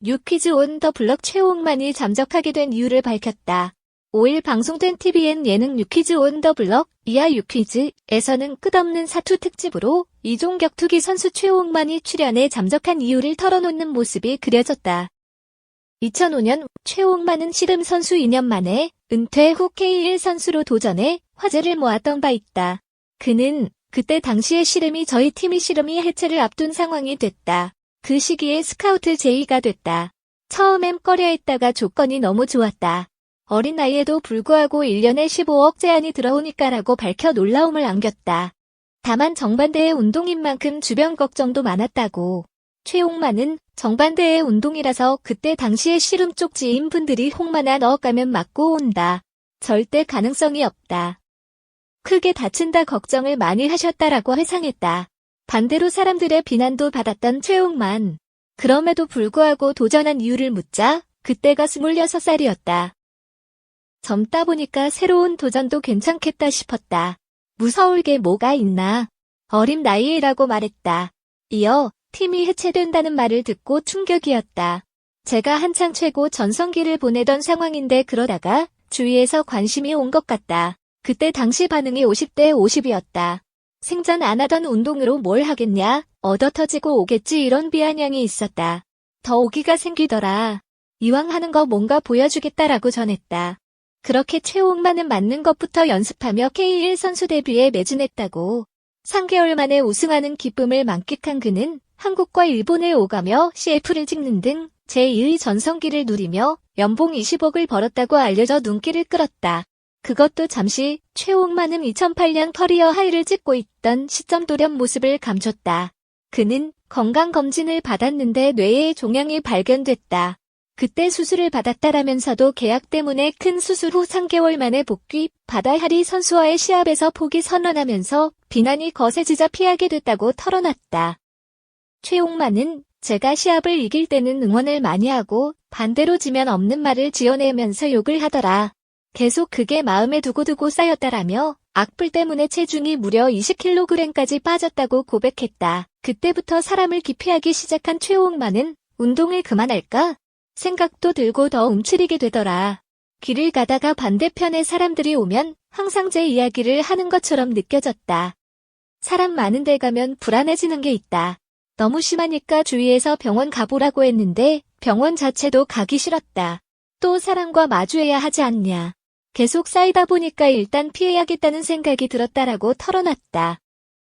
뉴퀴즈 온 더 블럭 최홍만이 잠적하게 된 이유를 밝혔다. 5일 방송된 TVN 예능 뉴퀴즈 온 더 블럭 이하 뉴퀴즈에서는 끝없는 사투 특집으로 이종 격투기 선수 최홍만이 출연해 잠적한 이유를 털어놓는 모습이 그려졌다. 2005년 최홍만은 씨름 선수 2년 만에 은퇴 후 K1 선수로 도전해 화제를 모았던 바 있다. 그는 그때 당시에 씨름이 저희 팀이 씨름이 해체를 앞둔 상황이 됐다. 그 시기에 스카우트 제의가 됐다. 처음엔 꺼려했다가 조건이 너무 좋았다. 어린 나이에도 불구하고 1년에 15억 제안이 들어오니까라고 밝혀 놀라움을 안겼다. 다만 정반대의 운동인 만큼 주변 걱정도 많았다고. 최홍만은 정반대의 운동이라서 그때 당시에 씨름 쪽 지인분들이 홍만아 넣어가면 맞고 온다. 절대 가능성이 없다. 크게 다친다 걱정을 많이 하셨다라고 회상했다. 반대로 사람들의 비난도 받았던 최홍만. 그럼에도 불구하고 도전한 이유를 묻자 그때가 26살이었다. 젊다 보니까 새로운 도전도 괜찮겠다 싶었다. 무서울 게 뭐가 있나. 어린 나이라고 말했다. 이어 팀이 해체된다는 말을 듣고 충격이었다. 제가 한창 최고 전성기를 보내던 상황인데 그러다가 주위에서 관심이 온 것 같다. 그때 당시 반응이 50대 50이었다. 생전 안 하던 운동으로 뭘 하겠냐, 얻어 터지고 오겠지 이런 비아냥이 있었다. 더 오기가 생기더라. 이왕 하는 거 뭔가 보여주겠다라고 전했다. 그렇게 최홍만은 맞는 것부터 연습하며 K1 선수 데뷔에 매진했다고. 3개월 만에 우승하는 기쁨을 만끽한 그는 한국과 일본을 오가며 CF를 찍는 등 제2의 전성기를 누리며 연봉 20억을 벌었다고 알려져 눈길을 끌었다. 그것도 잠시 최홍만은 2008년 커리어 하이를 찍고 있던 시점 돌연 모습을 감췄다. 그는 건강검진을 받았는데 뇌에 종양이 발견됐다. 그때 수술을 받았다라면서도 계약 때문에 큰 수술 후 3개월 만에 복귀, 바다하리 선수와의 시합에서 포기 선언하면서 비난이 거세지자 피하게 됐다고 털어놨다. 최홍만은 제가 시합을 이길 때는 응원을 많이 하고 반대로 지면 없는 말을 지어내면서 욕을 하더라. 계속 그게 마음에 두고두고 쌓였다라며 악플 때문에 체중이 무려 20kg까지 빠졌다고 고백했다. 그때부터 사람을 기피하기 시작한 최홍만은 운동을 그만할까? 생각도 들고 더 움츠리게 되더라. 길을 가다가 반대편에 사람들이 오면 항상 제 이야기를 하는 것처럼 느껴졌다. 사람 많은 데 가면 불안해지는 게 있다. 너무 심하니까 주위에서 병원 가보라고 했는데 병원 자체도 가기 싫었다. 또 사람과 마주해야 하지 않냐. 계속 쌓이다 보니까 일단 피해야겠다는 생각이 들었다라고 털어놨다.